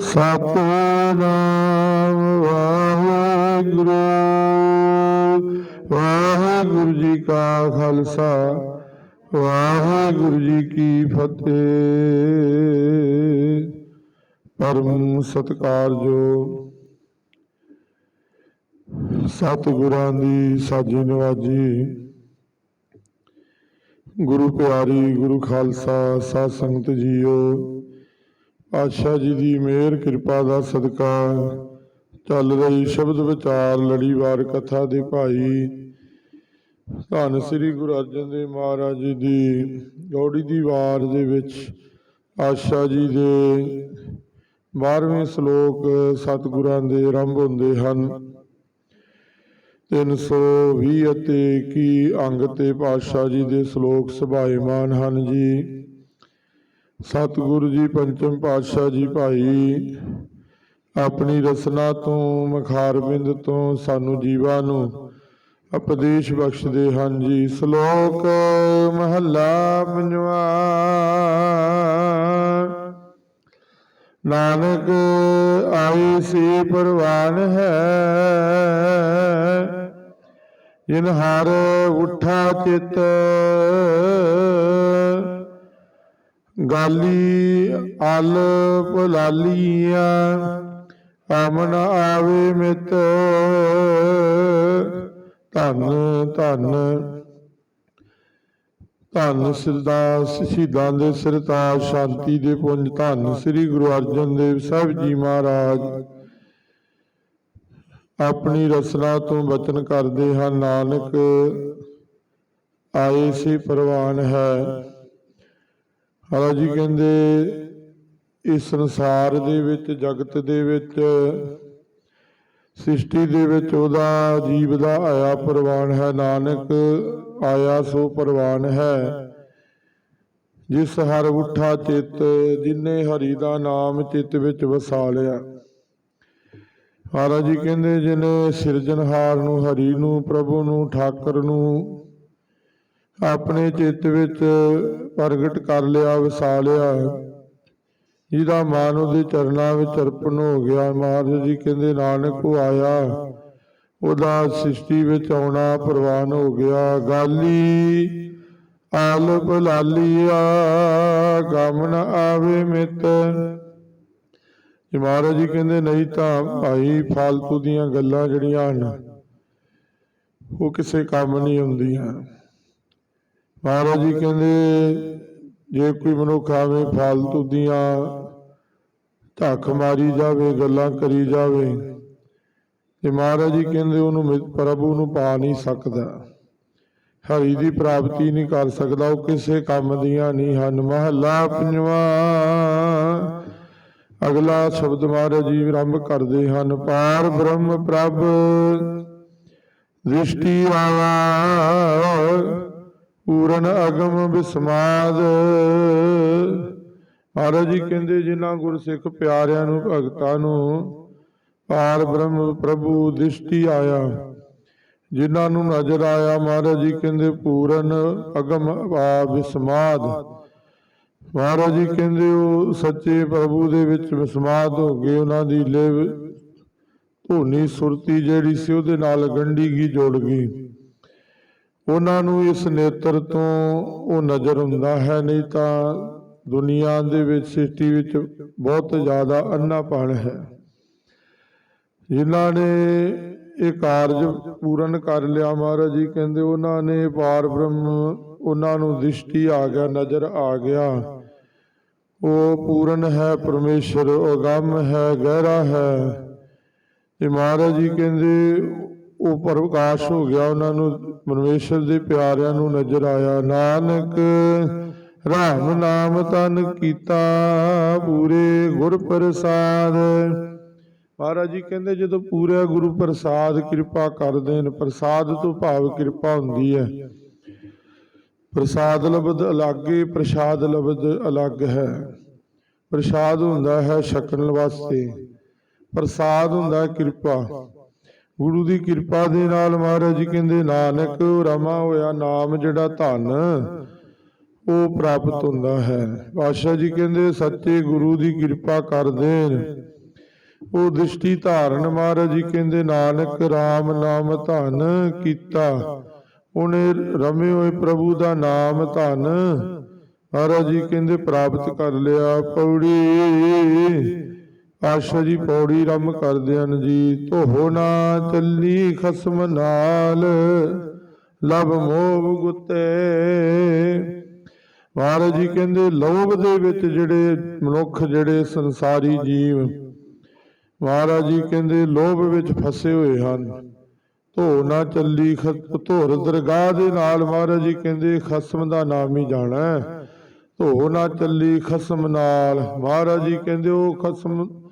ਸਤਨਾਮ ਵਾਹਿਗੁਰੂ। ਵਾਹਿਗੁਰੂ ਜੀ ਕਾ ਖਾਲਸਾ, ਵਾਹਿਗੁਰੂ ਜੀ ਕੀ ਫਤਿਹ। ਪਰਮ ਸਤਿਕਾਰਯੋਗ ਸਤਿਗੁਰਾਂ ਦੀ ਸਾਜੀ ਨਵਾਜੀ, ਗੁਰੂ ਪਿਆਰੀ, ਗੁਰੂ ਖਾਲਸਾ, ਸਾਧ ਸੰਗਤ ਜੀਓ ਆਸ਼ਾ ਜੀ ਦੀ ਮਿਹਰ ਕਿਰਪਾ ਦਾ ਸਦਕਾ, ਚੱਲ ਰਹੀ ਸ਼ਬਦ ਵਿਚਾਰ ਲੜੀਵਾਰ ਕਥਾ ਦੇ ਭਾਈ। ਧੰਨ ਸ੍ਰੀ ਗੁਰੂ ਅਰਜਨ ਦੇਵ ਮਹਾਰਾਜ ਜੀ ਦੀ ਗੌੜੀ ਦੀ ਵਾਰ ਦੇ ਵਿੱਚ ਆਸ਼ਾ ਜੀ ਦੇ 12ਵੇਂ ਸ਼ਲੋਕ ਸਤਿਗੁਰਾਂ ਦੇ ਆਰੰਭ ਹੁੰਦੇ ਹਨ। 320 ਅਤੇ 21 ਅੰਗ ਤੇ ਪਾਤਸ਼ਾਹ ਜੀ ਦੇ ਸ਼ਲੋਕ ਸੁਭਾਏਮਾਨ ਹਨ ਜੀ। ਸਤਿਗੁਰੂ ਜੀ ਪੰਚਮ ਪਾਤਸ਼ਾਹ ਜੀ ਭਾਈ, ਆਪਣੀ ਰਸਨਾ ਤੋਂ ਮਖਾਰਬਿੰਦ ਤੋਂ ਸਾਨੂੰ ਜੀਵਾਂ ਨੂੰ ਉਪਦੇਸ਼ ਬਖਸ਼ਦੇ ਹਨ ਜੀ। ਸ਼ਲੋਕ ਮਹੱਲਾ ਪੰਜਵਾ। ਨਾਨਕ ਆਈ ਸੀ ਪਰਵਾਨ ਹੈ। ਜਿਨ ਹਰ ਉਠਾ ਚਿਤ ਗਾਲੀ ਅਲ ਭੁਲਾਲੀਆਂ ਅਮਨ ਆਵੇ ਮਿਤ, ਧੰਨ ਧੰਨ ਧੰਨ ਸਿਰਦਾਸ, ਸ਼ਹੀਦਾਂ ਦੇ ਸਿਰਤਾਜ ਸ਼ਾਂਤੀ ਦੇ ਪੁੰਜ, ਧੰਨ ਸ੍ਰੀ ਗੁਰੂ ਅਰਜਨ ਦੇਵ ਸਾਹਿਬ ਜੀ ਮਹਾਰਾਜ। ਆਪਣੀ ਰਸਨਾ ਤੋਂ ਬਚਨ ਕਰਦੇ ਹਨ ਨਾਨਕ, ਆਏ ਸੀ ਪ੍ਰਵਾਨ ਹੈ। ਹਾਲਾ ਜੀ ਕਹਿੰਦੇ, ਇਸ ਸੰਸਾਰ ਦੇ ਵਿੱਚ, ਜਗਤ ਦੇ ਵਿੱਚ, ਸ੍ਰਿਸ਼ਟੀ ਦੇ ਵਿੱਚ ਉਹਦਾ ਜੀਵ ਦਾ ਆਇਆ ਪ੍ਰਵਾਨ ਹੈ, ਨਾਨਕ ਆਇਆ ਸੋ ਪ੍ਰਵਾਨ ਹੈ। ਜਿਸ ਹਰ ਉਠਾ ਚਿੱਤ, ਜਿਨੇ ਹਰੀ ਦਾ ਨਾਮ ਚਿੱਤ ਵਿੱਚ ਵਸਾ ਲਿਆ ਮਹਾਰਾਜ ਜੀ ਕਹਿੰਦੇ, ਜਿਨੇ ਸਿਰਜਣਹਾਰ ਨੂੰ, ਹਰੀ ਨੂੰ, ਪ੍ਰਭੂ ਨੂੰ, ਠਾਕਰ ਨੂੰ ਆਪਣੇ ਚਿੱਤ ਵਿੱਚ ਪ੍ਰਗਟ ਕਰ ਲਿਆ, ਵਸਾ ਲਿਆ। ਜਿਹਦਾ ਮਨ ਉਹਦੇ ਚਰਨਾਂ ਵਿੱਚ ਅਰਪਣ ਹੋ ਗਿਆ। ਮਹਾਰਾਜ ਜੀ ਕਹਿੰਦੇ, ਨਾਨਕ ਉਹ ਆਇਆ। ਉਹਦਾ ਸ੍ਰਿਸ਼ਟੀ ਵਿੱਚ ਆਉਣਾ ਪ੍ਰਵਾਨ ਹੋ ਗਿਆ। ਗਾਲੀ ਆਲ ਬਲਾਲੀਆ ਗਮਨ ਆਵੇ ਮਿਤ। ਜੀ ਮਹਾਰਾਜ ਜੀ ਕਹਿੰਦੇ, ਨਹੀਂ ਤਾਂ ਭਾਈ, ਫਾਲਤੂ ਦੀਆਂ ਗੱਲਾਂ ਜਿਹੜੀਆਂ ਹਨ, ਉਹ ਕਿਸੇ ਕੰਮ ਨਹੀਂ ਹੁੰਦੀਆਂ। ਮਹਾਰਾਜ ਜੀ ਕਹਿੰਦੇ, ਜੇ ਕੋਈ ਮਨੁੱਖ ਆਵੇ ਫਾਲਤੂ ਦੀਆਂ ਧੱਕ ਮਾਰੀ ਜਾਵੇ, ਗੱਲਾਂ ਕਰੀ ਜਾਵੇ, ਤੇ ਮਹਾਰਾਜ ਜੀ ਕਹਿੰਦੇ ਉਹਨੂੰ ਪ੍ਰਭੂ ਨੂੰ ਪਾ ਨਹੀਂ ਸਕਦਾ। ਹਰੀ ਦੀ ਪ੍ਰਾਪਤੀ ਨਹੀਂ ਕਰ ਸਕਦਾ, ਉਹ ਕਿਸੇ ਕੰਮ ਦੀਆਂ ਨਹੀਂ ਹਨ। ਮਹੱਲਾ ਪੰਜਵਾ, ਅਗਲਾ ਸ਼ਬਦ ਮਹਾਰਾਜ ਜੀ ਆਰੰਭ ਕਰਦੇ ਹਨ। ਪਾਰ ਬ੍ਰਹਮ ਪ੍ਰਭ, ਦ੍ਰਿਸ਼ਟੀ ਆਵਾ ਪੂਰਨ ਅਗਮ ਬਿਸਮਾਦ। ਮਹਾਰਾਜ ਜੀ ਕਹਿੰਦੇ, ਜਿਨ੍ਹਾਂ ਗੁਰਸਿੱਖ ਪਿਆਰਿਆਂ ਨੂੰ, ਭਗਤਾਂ ਨੂੰ ਪਾਰ ਬ੍ਰਹਮ ਪ੍ਰਭੂ ਦ੍ਰਿਸ਼ਟੀ ਆਇਆ, ਜਿਨ੍ਹਾਂ ਨੂੰ ਨਜ਼ਰ ਆਇਆ, ਮਹਾਰਾਜ ਜੀ ਕਹਿੰਦੇ, ਪੂਰਨ ਅਗਮ ਆ ਬਿਸਮਾਦ। ਮਹਾਰਾਜ ਜੀ ਕਹਿੰਦੇ, ਉਹ ਸੱਚੇ ਪ੍ਰਭੂ ਦੇ ਵਿੱਚ ਵਿਸਮਾਦ ਹੋ ਗਏ, ਉਹਨਾਂ ਦੀ ਲਿਵ ਧੋਨੀ ਸੁਰਤੀ ਜਿਹੜੀ ਸੀ, ਉਹਦੇ ਨਾਲ ਗੰਢੀ ਗਈ ਜੋੜ ਗਈ। ਉਹਨਾਂ ਨੂੰ ਇਸ ਨੇਤਰ ਤੋਂ ਉਹ ਨਜ਼ਰ ਹੁੰਦਾ ਹੈ ਨਹੀਂ ਤਾਂ ਦੁਨੀਆ ਦੇ ਵਿੱਚ, ਸ੍ਰਿਸ਼ਟੀ ਵਿੱਚ ਬਹੁਤ ਜ਼ਿਆਦਾ ਅੰਨਾਪਣ ਹੈ। ਜਿਨ੍ਹਾਂ ਨੇ ਇਹ ਕਾਰਜ ਪੂਰਨ ਕਰ ਲਿਆ ਮਹਾਰਾਜ ਜੀ, ਕਹਿੰਦੇ ਉਹਨਾਂ ਨੇ ਪਾਰ ਬ੍ਰਹਮ ਉਹਨਾਂ ਨੂੰ ਦ੍ਰਿਸ਼ਟੀ ਆ ਗਿਆ, ਨਜ਼ਰ ਆ ਗਿਆ। ਉਹ ਪੂਰਨ ਹੈ, ਪਰਮੇਸ਼ਰ ਅਗੰਮ ਹੈ, ਗਹਿਰਾ ਹੈ। ਤੇ ਮਹਾਰਾਜ ਜੀ ਕਹਿੰਦੇ ਉਹ ਪ੍ਰਕਾਸ਼ ਹੋ ਗਿਆ, ਉਹਨਾਂ ਨੂੰ ਪਰਮੇਸ਼ਰ ਦੇ ਪਿਆਰਿਆਂ ਨੂੰ ਨਜ਼ਰ ਆਇਆ, ਨਾਨਕ ਰਾਮ ਨਾਮ ਤਨ ਕੀਤਾ, ਪੂਰੇ ਗੁਰ ਪ੍ਰਸਾਦ। ਮਹਾਰਾਜ ਜੀ ਕਹਿੰਦੇ, ਜਦੋਂ ਪੂਰਾ ਗੁਰੂ ਪ੍ਰਸਾਦ ਕਿਰਪਾ ਕਰਦੇ ਨੇ ਪ੍ਰਸਾਦ ਤੋਂ ਭਾਵ ਕਿਰਪਾ ਹੁੰਦੀ ਹੈ। ਪ੍ਰਸਾਦ ਲਬਦ ਅਲੱਗੇ, ਪ੍ਰਸਾਦ ਲਬਦ ਅਲੱਗ ਹੈ। ਪ੍ਰਸਾਦ ਹੁੰਦਾ ਹੈ ਛਕਣ ਵਾਸਤੇ, ਪ੍ਰਸਾਦ ਹੁੰਦਾ ਹੈ ਕਿਰਪਾ। ਗੁਰੂ ਦੀ ਕਿਰਪਾ ਦੇ ਨਾਲ ਮਹਾਰਾਜ ਜੀ ਕਹਿੰਦੇ, ਨਾਨਕ, ਰਮਾ ਹੋਇਆ ਨਾਮ ਜਿਹੜਾ ਧਨ, ਉਹ ਪ੍ਰਾਪਤ ਹੁੰਦਾ ਹੈ। ਪਾਤਸ਼ਾਹ ਜੀ ਕਹਿੰਦੇ, ਸੱਚੇ ਗੁਰੂ ਦੀ ਕਿਰਪਾ ਕਰ ਦੇਣ। ਉਹ ਦ੍ਰਿਸ਼ਟੀ ਧਾਰਨ ਮਹਾਰਾਜ ਜੀ ਕਹਿੰਦੇ, ਨਾਨਕ RAM ਨਾਮ ਧਨ ਕੀਤਾ। ਉਹਨੇ ਰਮੇ ਹੋਏ ਪ੍ਰਭੂ ਦਾ ਨਾਮ ਧਨ ਮਹਾਰਾਜ ਜੀ ਕਹਿੰਦੇ, ਪ੍ਰਾਪਤ ਕਰ ਲਿਆ। ਪੌੜੀ ਪਾਸ਼ਾ ਜੀ ਪੌੜੀ ਰਮ ਕਰਦੇ ਹਨ ਜੀ ਧੋਹ ਨਾ ਚੱਲੀ ਖਸਮ ਨਾਲ ਲਬ ਮੋਹ ਗੁੱਤੇ। ਮਹਾਰਾਜ ਜੀ ਕਹਿੰਦੇ, ਲੋਭ ਦੇ ਵਿੱਚ ਜਿਹੜੇ ਮਨੁੱਖ, ਜਿਹੜੇ ਸੰਸਾਰੀ ਜੀਵ, ਮਹਾਰਾਜ ਜੀ ਕਹਿੰਦੇ, ਲੋਭ ਵਿੱਚ ਫਸੇ ਹੋਏ ਹਨ। ਧੋ ਨਾ ਚੱਲੀ ਖਤ ਧੁਰ ਦਰਗਾਹ ਦੇ ਨਾਲ, ਮਹਾਰਾਜ ਜੀ ਕਹਿੰਦੇ, ਖਸਮ ਦਾ ਨਾਮ ਹੀ ਜਾਣਾ। ਧੋ ਨਾ ਚੱਲੀ ਖਸਮ ਨਾਲ, ਮਹਾਰਾਜ ਜੀ ਕਹਿੰਦੇ, ਉਹ ਖਸਮ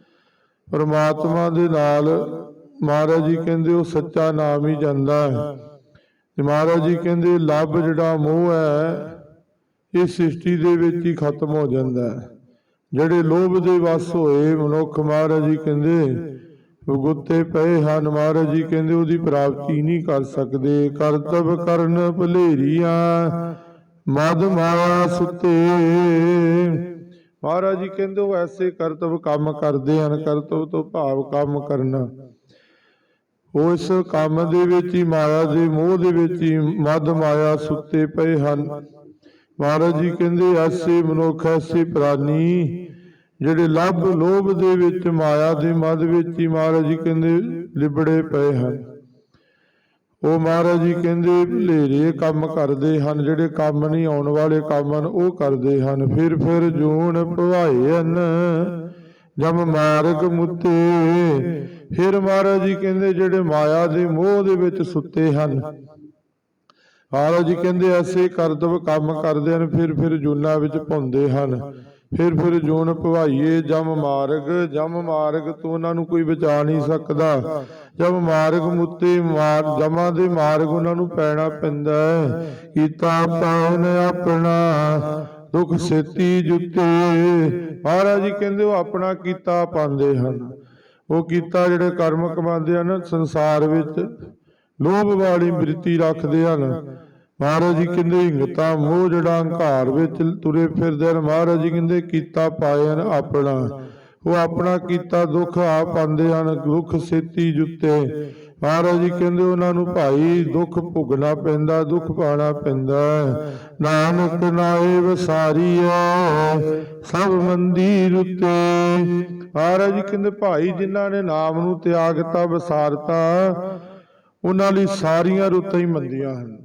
ਪਰਮਾਤਮਾ ਦੇ ਨਾਲ ਮਹਾਰਾਜ ਜੀ ਕਹਿੰਦੇ ਉਹ ਸੱਚਾ ਨਾਮ ਹੀ ਜਾਂਦਾ ਹੈ। ਤੇ ਮਹਾਰਾਜ ਜੀ ਕਹਿੰਦੇ ਲੱਭ ਜਿਹੜਾ ਮੋਹ ਹੈ, ਇਹ ਸ੍ਰਿਸ਼ਟੀ ਦੇ ਵਿੱਚ ਹੀ ਖਤਮ ਹੋ ਜਾਂਦਾ ਹੈ। ਜਿਹੜੇ ਲੋਭ ਦੇ ਵਸ ਹੋਏ ਮਨੁੱਖ ਮਹਾਰਾਜ ਜੀ ਕਹਿੰਦੇ ਗੁੱਤੇ ਪਏ ਹਨ। ਮਹਾਰਾਜ ਜੀ ਕਹਿੰਦੇ, ਉਹਦੀ ਪ੍ਰਾਪਤੀ ਨਹੀਂ ਕਰ ਸਕਦੇ। ਕਰਤਵ ਕਰਨ ਭਲੇਰੀਆਂ, ਮਦ ਮਾਇਆ ਸੁਤੇ ਮਹਾਰਾਜ ਜੀ ਕਹਿੰਦੇ ਉਹ ਐਸੇ ਕਰਤਵ ਕੰਮ ਕਰਦੇ ਹਨ, ਕਰਤਵ ਤੋਂ ਭਾਵ ਕੰਮ ਕਰਨਾ। ਉਹ ਕੰਮ ਦੇ ਵਿੱਚ ਹੀ ਮਾਇਆ ਦੇ ਮੋਹ ਦੇ ਵਿੱਚ ਹੀ ਮਦ ਮਾਇਆ ਸੁੱਤੇ ਪਏ ਹਨ। ਮਹਾਰਾਜ ਜੀ ਕਹਿੰਦੇ, ਐਸੇ ਮਨੁੱਖ, ਐਸੇ ਪ੍ਰਾਨੀ ਜਿਹੜੇ ਲੱਭ ਲੋਭ ਦੇ ਵਿੱਚ, ਮਾਇਆ ਦੇ ਮਦ ਵਿੱਚ ਹੀ ਮਹਾਰਾਜ ਜੀ ਕਹਿੰਦੇ, ਲਿਬੜੇ ਪਏ ਹਨ। ਉਹ ਮਹਾਰਾਜ ਜੀ ਕਹਿੰਦੇ ਭਲੇਰੇ ਕੰਮ ਕਰਦੇ ਹਨ, ਜਿਹੜੇ ਕੰਮ ਨਹੀਂ ਆਉਣ ਵਾਲੇ ਕੰਮ ਹਨ, ਉਹ ਕਰਦੇ ਹਨ। ਫਿਰ ਫਿਰ ਜੂਣ ਭਵਾਏ ਹਨ ਜਮ ਮਾਰਗ ਮੁੱਤੇ। ਫਿਰ ਮਹਾਰਾਜ ਜੀ ਕਹਿੰਦੇ ਜਿਹੜੇ ਮਾਇਆ ਦੇ ਮੋਹ ਦੇ ਵਿੱਚ ਸੁੱਤੇ ਹਨ, ਮਹਾਰਾਜ ਜੀ ਕਹਿੰਦੇ ਐਸੇ ਕਰਤਵ ਕੰਮ ਕਰਦੇ ਹਨ, ਫਿਰ ਫਿਰ ਜੂਨਾ ਵਿੱਚ ਪਾਉਂਦੇ ਹਨ। ਫਿਰ ਫਿਰ ਜੂਨ ਭਵਾਈਏ, ਜਮ ਮਾਰਗ ਜਮ ਮਾਰਗ ਤੋਂ ਉਹਨਾਂ ਨੂੰ ਕੋਈ ਬਚਾ ਨਹੀਂ ਸਕਦਾ। ਜਮ ਮਾਰਗ ਮੁੱਤੇ ਮਾਰ, ਜਮਾਂ ਦੇ ਮਾਰਗ ਉਹਨਾਂ ਨੂੰ ਪੈਣਾ ਪੈਂਦਾ ਹੈ। ਕੀਤਾ ਪਾਉਨ ਆਪਣਾ, ਦੁੱਖ ਸੇਤੀ ਜੁੱਤੇ। ਮਹਾਰਾਜ ਜੀ ਕਹਿੰਦੇ ਉਹ ਆਪਣਾ ਕੀਤਾ ਪਾਉਂਦੇ ਹਨ। ਉਹ ਕੀਤਾ ਜਿਹੜੇ ਕਰਮ ਕਮਾਉਂਦੇ ਹਨ, ਸੰਸਾਰ ਵਿੱਚ ਲੋਭ ਵਾਲੀ ਬ੍ਰਿਤੀ ਰੱਖਦੇ ਹਨ। ਮਹਾਰਾਜ ਜੀ ਕਹਿੰਦੇ ਹਿੰਗਤਾ ਮੋਹ ਜਿਹੜਾ ਹੰਕਾਰ ਵਿੱਚ ਤੁਰੇ ਫਿਰਦੇ ਹਨ। ਮਹਾਰਾਜ ਜੀ ਕਹਿੰਦੇ, ਕੀਤਾ ਪਾਏ ਹਨ ਆਪਣਾ। ਉਹ ਆਪਣਾ ਕੀਤਾ ਦੁੱਖ ਆ ਪਾਉਂਦੇ ਹਨ, ਦੁੱਖ ਸੇਤੀ ਜੁੱਤੇ। ਮਹਾਰਾਜ ਜੀ ਕਹਿੰਦੇ, ਉਹਨਾਂ ਨੂੰ ਭਾਈ ਦੁੱਖ ਭੁਗਣਾ ਪੈਂਦਾ, ਦੁੱਖ ਪਾਣਾ ਪੈਂਦਾ ਹੈ। ਨਾਨਕ ਨਾਏ ਵਸਾਰੀਐ ਸਭ ਮੰਦੀਰ ਉਤੇ। ਮਹਾਰਾਜ ਜੀ ਕਹਿੰਦੇ, ਭਾਈ ਜਿਨ੍ਹਾਂ ਨੇ ਨਾਮ ਨੂੰ ਤਿਆਗਤਾ ਵਸਾਰਤਾ, ਉਹਨਾਂ ਲਈ ਸਾਰੀਆਂ ਰੁੱਤਾਂ ਹੀ ਮੰਦੀਆਂ ਹਨ।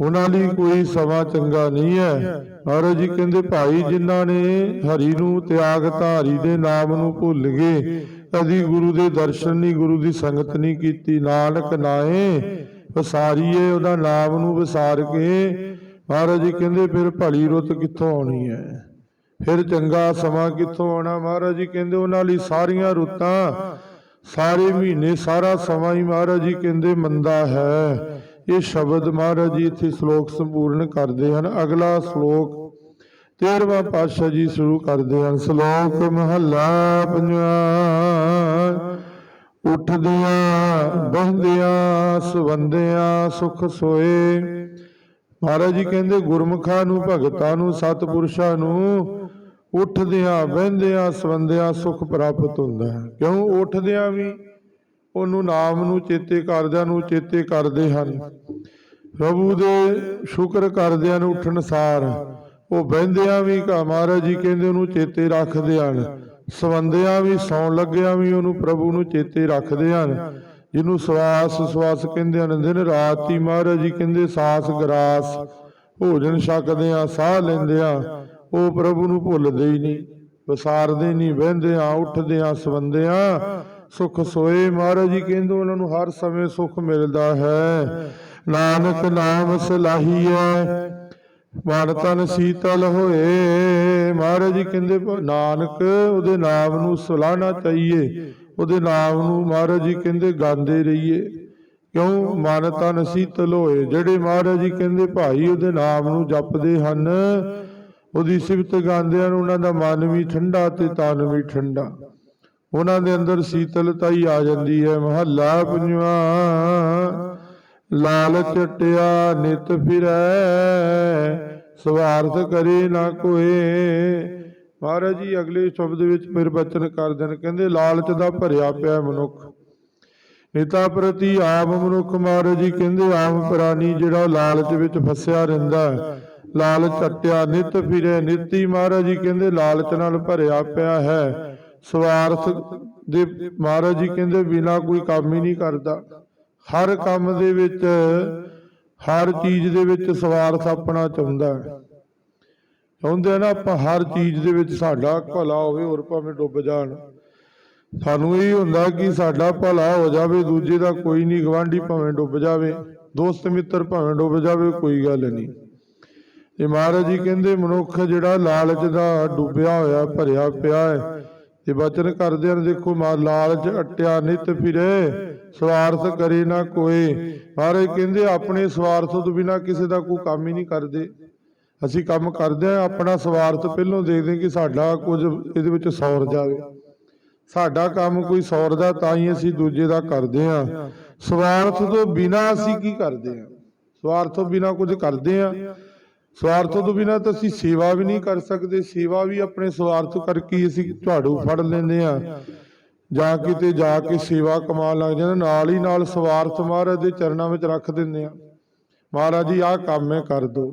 ਉਹਨਾਂ ਲਈ ਕੋਈ ਸਮਾਂ ਚੰਗਾ ਨਹੀਂ ਹੈ। ਮਹਾਰਾਜ ਜੀ ਕਹਿੰਦੇ ਭਾਈ ਜਿਨ੍ਹਾਂ ਨੇ ਹਰੀ ਨੂੰ ਤਿਆਗਤਾ ਹਰੀ ਦੇ ਨਾਮ ਨੂੰ ਭੁੱਲ ਗਏ। ਕਦੀ ਗੁਰੂ ਦੇ ਦਰਸ਼ਨ ਨਹੀਂ ਗੁਰੂ ਦੀ ਸੰਗਤ ਨਹੀਂ ਕੀਤੀ। ਨਾਨਕ ਨਾਏ ਵਸਾਰੀਏ ਉਹਦਾ ਨਾਮ ਨੂੰ ਵਿਸਾਰ ਕੇ। ਮਹਾਰਾਜ ਜੀ ਕਹਿੰਦੇ ਫਿਰ ਭਲੀ ਰੁੱਤ ਕਿੱਥੋਂ ਆਉਣੀ ਹੈ? ਫਿਰ ਚੰਗਾ ਸਮਾਂ ਕਿੱਥੋਂ ਆਉਣਾ? ਮਹਾਰਾਜ ਜੀ ਕਹਿੰਦੇ ਉਹਨਾਂ ਲਈ ਸਾਰੀਆਂ ਰੁੱਤਾਂ ਸਾਰੇ ਮਹੀਨੇ ਸਾਰਾ ਸਮਾਂ ਹੀ ਮਹਾਰਾਜ ਜੀ ਕਹਿੰਦੇ ਮੰਦਾ ਹੈ। ਇਹ ਸ਼ਬਦ ਮਹਾਰਾਜ ਜੀ ਇੱਥੇ ਸ਼ਲੋਕ ਸੰਪੂਰਨ ਕਰਦੇ ਹਨ। ਅਗਲਾ ਸ਼ਲੋਕ 13ਵਾਂ ਪਾਤਸ਼ਾਹ ਜੀ ਸ਼ੁਰੂ ਕਰਦੇ ਹਨ। ਸ਼ਲੋਕ, ਮਹੱਲਾ ਪੰਜਵਾਂ, ਉੱਠਦਿਆਂ ਬਹਿੰਦਿਆਂ ਸਵੰਦਿਆਂ ਸੁਖ ਸੋਏ। ਮਹਾਰਾਜ ਜੀ ਕਹਿੰਦੇ, ਗੁਰਮੁਖਾਂ ਨੂੰ, ਭਗਤਾਂ ਨੂੰ, ਸਤਿਪੁਰਸ਼ਾਂ ਨੂੰ ਉੱਠਦਿਆਂ ਬਹਿੰਦਿਆਂ ਸਵੰਦਿਆਂ ਸੁਖ ਪ੍ਰਾਪਤ ਹੁੰਦਾ ਹੈ। ਕਿਉਂ? ਉੱਠਦਿਆਂ ਵੀ ਉਹਨੂੰ ਨਾਮ ਨੂੰ ਚੇਤੇ ਕਰਦਿਆਂ ਨੂੰ ਚੇਤੇ ਕਰਦੇ ਹਨ। ਪ੍ਰਭੂ ਦੇ ਸ਼ੁਕਰ ਕਰਦਿਆਂ ਨੂੰ ਉੱਠਣ ਸਾਰ ਉਹ ਬਹਿੰਦਿਆਂ ਵੀ ਕਾ ਮਹਾਰਾਜ ਜੀ ਕਹਿੰਦੇ ਉਹਨੂੰ ਚੇਤੇ ਰੱਖਦੇ ਹਨ। ਸਵੰਦਿਆਂ ਵੀ ਸੌਣ ਲੱਗਿਆਂ ਵੀ ਉਹਨੂੰ ਪ੍ਰਭੂ ਨੂੰ ਚੇਤੇ ਰੱਖਦੇ ਹਨ। ਜਿਹਨੂੰ ਸਵਾਸ ਸਵਾਸ ਕਹਿੰਦੇ ਹਨ। ਦਿਨ ਰਾਤ ਹੀ ਮਹਾਰਾਜ ਜੀ ਕਹਿੰਦੇ ਸਾਸ ਗਰਾਸ, ਭੋਜਨ ਛਕਦੇ ਆ ਸਾਹ ਲੈਂਦੇ ਆ ਉਹ ਪ੍ਰਭੂ ਨੂੰ ਭੁੱਲਦੇ ਹੀ ਨਹੀਂ। ਵਿਸਾਰਦੇ ਨਹੀਂ ਬਹਿੰਦੇ ਆ ਉੱਠਦੇ ਆ ਸਵੰਦੇ ਆ ਸੁਖ ਸੋਏ ਮਹਾਰਾਜ ਜੀ, ਕਹਿੰਦੇ ਉਹਨਾਂ ਨੂੰ ਹਰ ਸਮੇਂ ਸੁਖ ਮਿਲਦਾ ਹੈ। ਨਾਨਕ ਨਾਮ ਸਲਾਹੀਐ, ਮਨ ਤਨ ਸੀਤਲ ਹੋਏ। ਮਹਾਰਾਜ ਜੀ ਕਹਿੰਦੇ, ਨਾਨਕ ਉਹਦੇ ਨਾਮ ਨੂੰ ਸਲਾਹਣਾ ਚਾਹੀਏ। ਉਹਦੇ ਨਾਮ ਨੂੰ ਮਹਾਰਾਜ ਜੀ ਕਹਿੰਦੇ, ਗਾਉਂਦੇ ਰਹੀਏ। ਕਿਉਂ? ਮਨ ਤਨ ਸੀਤਲ ਹੋਏ। ਜਿਹੜੇ ਮਹਾਰਾਜ ਜੀ ਕਹਿੰਦੇ, ਭਾਈ ਉਹਦੇ ਨਾਮ ਨੂੰ ਜਪਦੇ ਹਨ, ਉਹਦੀ ਸਿਫਤ ਗਾਉਂਦੇ ਹਨ ਉਹਨਾਂ ਦਾ ਮਨ ਵੀ ਠੰਡਾ ਤੇ ਤਨ ਵੀ ਠੰਡਾ। ਉਹਨਾਂ ਦੇ ਅੰਦਰ ਸੀਤਲਤਾ ਹੀ ਆ ਜਾਂਦੀ ਹੈ। ਮਹੱਲਾ ਪੰਜਵਾਂ, ਲਾਲ ਚਟਿਆ ਨਿਤ ਫਿਰੈ, ਸਵਾਰਥ ਕਰੇ ਨਾ ਕੋਏ। ਮਹਾਰਾਜ ਜੀ, ਅਗਲੇ ਸ਼ਬਦ ਵਿੱਚ ਫਿਰ ਬਚਨ ਕਰਦੇ ਨੇ ਕਹਿੰਦੇ, ਲਾਲਚ ਦਾ ਭਰਿਆ ਪਿਆ ਮਨੁੱਖ। ਨੇਤਾ ਪ੍ਰਤੀ ਆਪ ਮਨੁੱਖ ਮਹਾਰਾਜ ਜੀ, ਕਹਿੰਦੇ, ਆਮ ਪ੍ਰਾਣੀ ਜਿਹੜਾ ਲਾਲਚ ਵਿੱਚ ਫਸਿਆ ਰਹਿੰਦਾ ਲਾਲਚ ਅਟਿਆ ਨਿਤ ਫਿਰੇ। ਨਿਤੀ ਮਹਾਰਾਜ ਜੀ ਕਹਿੰਦੇ, ਲਾਲਚ ਨਾਲ ਭਰਿਆ ਪਿਆ ਹੈ। ਸਵਾਰਥ ਦੇ ਮਹਾਰਾਜ ਜੀ ਕਹਿੰਦੇ, ਬਿਨਾ ਕੋਈ ਕੰਮ ਹੀ ਨਹੀਂ ਕਰਦਾ। ਹਰ ਕੰਮ ਦੇ ਵਿੱਚ, ਹਰ ਚੀਜ਼ ਦੇ ਵਿੱਚ ਸਵਾਰਥ ਆਪਣਾ ਚਾਹੁੰਦਾ ਹੈ। ਚਾਹੁੰਦੇ ਨਾ ਆਪਾਂ ਹਰ ਚੀਜ਼ ਦੇ ਵਿੱਚ ਸਾਡਾ ਭਲਾ ਹੋਵੇ, ਹੋਰ ਭਾਵੇਂ ਡੁੱਬ ਜਾਣ। ਸਾਨੂੰ ਇਹ ਹੁੰਦਾ ਕਿ ਸਾਡਾ ਭਲਾ ਹੋ ਜਾਵੇ, ਦੂਜੇ ਦਾ ਕੋਈ ਨਹੀਂ ਗਵਾਂਢੀ ਭਾਵੇਂ ਡੁੱਬ ਜਾਵੇ, ਦੋਸਤ ਮਿੱਤਰ ਭਾਵੇਂ ਡੁੱਬ ਜਾਵੇ, ਕੋਈ ਗੱਲ ਨਹੀਂ। ਇਹ ਮਹਾਰਾਜ ਜੀ ਕਹਿੰਦੇ, ਮਨੁੱਖ ਜਿਹੜਾ ਲਾਲਚ ਦਾ ਡੁੱਬਿਆ ਹੋਇਆ, ਭਰਿਆ ਪਿਆ ਹੈ ਤੇ ਬਚਨ ਕਰਦੇ ਹਨ, ਦੇਖੋ ਮਾ, ਲਾਲਚ ਅਟਿਆ ਨਿਤ ਫਿਰੇ, ਸਵਾਰਥ ਕਰੇ ਨਾ ਕੋਏ ਮਹਾਰਾਜ ਕਹਿੰਦੇ, ਆਪਣੇ ਸਵਾਰਥ ਤੋਂ ਬਿਨਾ ਕਿਸੇ ਦਾ ਕੋਈ ਕੰਮ ਹੀ ਨਹੀਂ ਕਰਦੇ। ਅਸੀਂ ਕੰਮ ਕਰਦੇ ਆ ਆਪਣਾ ਸਵਾਰਥ ਪਹਿਲੋਂ ਦੇਖਦੇ ਕਿ ਸਾਡਾ ਕੁਝ ਇਹਦੇ ਵਿੱਚ ਸੌਰ ਜਾਵੇ। ਸਾਡਾ ਕੰਮ ਕੋਈ ਸੌਰ ਦਾ, ਤਾਂ ਹੀ ਅਸੀਂ ਦੂਜੇ ਦਾ ਕਰਦੇ ਆ ਸਵਾਰਥ ਤੋਂ ਬਿਨਾ ਅਸੀਂ ਕੀ ਕਰਦੇ ਆ ਸਵਾਰਥ ਤੋਂ ਬਿਨਾ ਕੁਝ ਕਰਦੇ ਆ ਸਵਾਰਥ ਤੋਂ ਬਿਨਾ ਤਾਂ ਅਸੀਂ ਸੇਵਾ ਵੀ ਨਹੀਂ ਕਰ ਸਕਦੇ, ਸੇਵਾ ਵੀ ਆਪਣੇ ਸਵਾਰਥ ਕਰਕੇ ਅਸੀਂ ਝਾੜੂ ਫੜ ਲੈਂਦੇ ਆ ਜਾਂ ਕਿਤੇ ਜਾ ਕੇ ਸੇਵਾ ਕਮਾਉਣ ਲੱਗ ਜਾਂਦੇ, ਨਾਲ ਹੀ ਨਾਲ ਸਵਾਰਥ ਮਹਾਰਾਜ ਦੇ ਚਰਨਾਂ ਵਿੱਚ ਰੱਖ ਦਿੰਦੇ ਆ ਮਹਾਰਾਜ ਜੀ, ਆਹ ਕੰਮ ਹੈ ਕਰ ਦੋ।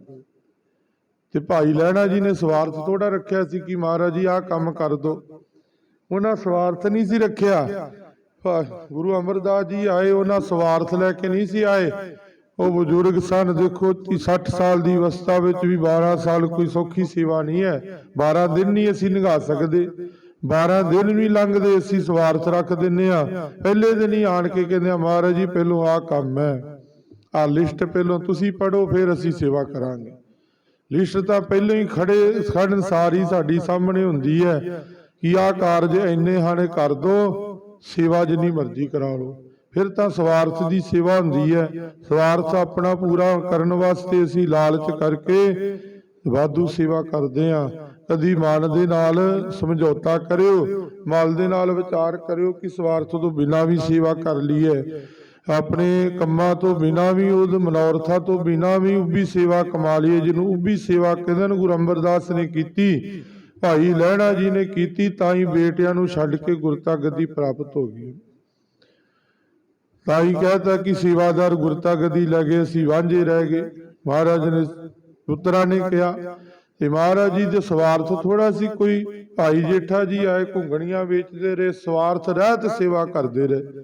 ਤੇ ਭਾਈ ਲਹਿਣਾ ਜੀ ਨੇ ਸਵਾਰਥ ਥੋੜਾ ਰੱਖਿਆ ਸੀ ਕਿ ਮਹਾਰਾਜ ਜੀ, ਆਹ ਕੰਮ ਕਰ ਦੋ। ਉਹਨਾਂ ਸਵਾਰਥ ਨਹੀਂ ਸੀ ਰੱਖਿਆ। ਗੁਰੂ ਅਮਰਦਾਸ ਜੀ ਆਏ, ਉਹਨਾਂ ਸਵਾਰਥ ਲੈ ਕੇ ਨਹੀਂ ਸੀ ਆਏ। ਉਹ ਬਜ਼ੁਰਗ ਸਨ, ਦੇਖੋ 60 ਸਾਲ ਦੀ ਅਵਸਥਾ ਵਿੱਚ ਵੀ 12 ਸਾਲ ਕੋਈ ਸੌਖੀ ਸੇਵਾ ਨਹੀਂ ਹੈ। 12 ਦਿਨ ਨਹੀਂ ਅਸੀਂ ਨਿਭਾ ਸਕਦੇ। 12 ਦਿਨ ਵੀ ਲੰਘਦੇ ਅਸੀਂ ਸਵਾਰਥ ਰੱਖ ਦਿੰਨੇ ਆ ਪਹਿਲੇ ਦਿਨ ਹੀ ਆਣ ਕੇ ਕਹਿੰਦੇ ਆ ਮਹਾਰਾਜ ਜੀ, ਪਹਿਲੋਂ ਆਹ ਕੰਮ ਹੈ। ਆ ਲਿਸਟ ਪਹਿਲੋਂ ਤੁਸੀਂ ਪੜੋ ਫਿਰ ਅਸੀਂ ਸੇਵਾ ਕਰਾਂਗੇ। ਲਿਸਟ ਤਾਂ ਪਹਿਲਾਂ ਹੀ ਖੜੇ, ਖੜਨ ਸਾਰੀ ਸਾਡੀ ਸਾਹਮਣੇ ਹੁੰਦੀ ਹੈ ਕਿ ਆਹ ਕਾਰਜ ਇੰਨੇ ਹਾਣੇ ਕਰ ਦੋ, ਸੇਵਾ ਜਿੰਨੀ ਮਰਜ਼ੀ ਕਰਾ ਲਓ। ਫਿਰ ਤਾਂ ਸਵਾਰਥ ਦੀ ਸੇਵਾ ਹੁੰਦੀ ਹੈ। ਸਵਾਰਥ ਆਪਣਾ ਪੂਰਾ ਕਰਨ ਵਾਸਤੇ ਅਸੀਂ ਲਾਲਚ ਕਰਕੇ ਵਾਧੂ ਸੇਵਾ ਕਰਦੇ ਆ ਕਦੀ ਮਨ ਦੇ ਨਾਲ ਸਮਝੌਤਾ ਕਰਿਓ ਮਨ ਦੇ ਨਾਲ ਵਿਚਾਰ ਕਰਿਓ ਕਿ ਸਵਾਰਥ ਤੋਂ ਬਿਨਾਂ ਵੀ ਸੇਵਾ ਕਰ ਲਈਏ ਆਪਣੇ ਕੰਮਾਂ ਤੋਂ ਬਿਨਾਂ ਵੀ ਉਹ ਮਨੋਰਥਾ ਤੋਂ ਬਿਨਾਂ ਵੀ ਉੱਭੀ ਸੇਵਾ ਕਮਾ ਲਈਏ ਜਿਹਨੂੰ ਉੱਭੀ ਸੇਵਾ ਕਹਿੰਦੇ ਨੇ, ਗੁਰੂ ਅੰਮ੍ਰਿਤਦਾਸ ਨੇ ਕੀਤੀ। ਭਾਈ ਲਹਿਣਾ ਜੀ ਨੇ ਕੀਤੀ, ਤਾਂ ਹੀ ਬੇਟਿਆਂ ਨੂੰ ਛੱਡ ਕੇ ਗੁਰਤਾ ਗੱਦੀ ਪ੍ਰਾਪਤ ਹੋ ਗਈ। ਤਾਂ ਹੀ ਕਹਤਾ ਕਿ ਸੇਵਾਦਾਰ ਗੁਰਤਾ ਗੱਦੀ ਲੈ ਗਏ ਵਾਂਝੇ ਰਹਿ ਗਏ। ਮਹਾਰਾਜ ਨੇ ਪੁੱਤਰਾਂ ਨੇ ਕਿਹਾ, ਤੇ ਮਹਾਰਾਜ ਜੀ ਦੇ ਸਵਾਰਥ ਥੋੜਾ ਸੀ, ਕੋਈ ਭਾਈ ਜੇਠਾ ਜੀ ਆਏ, ਘੁੰਗਣੀਆਂ ਵੇਚਦੇ ਰਹੇ, ਸਵਾਰਥ, ਰਹਿਤ ਸੇਵਾ ਕਰਦੇ ਰਹੇ।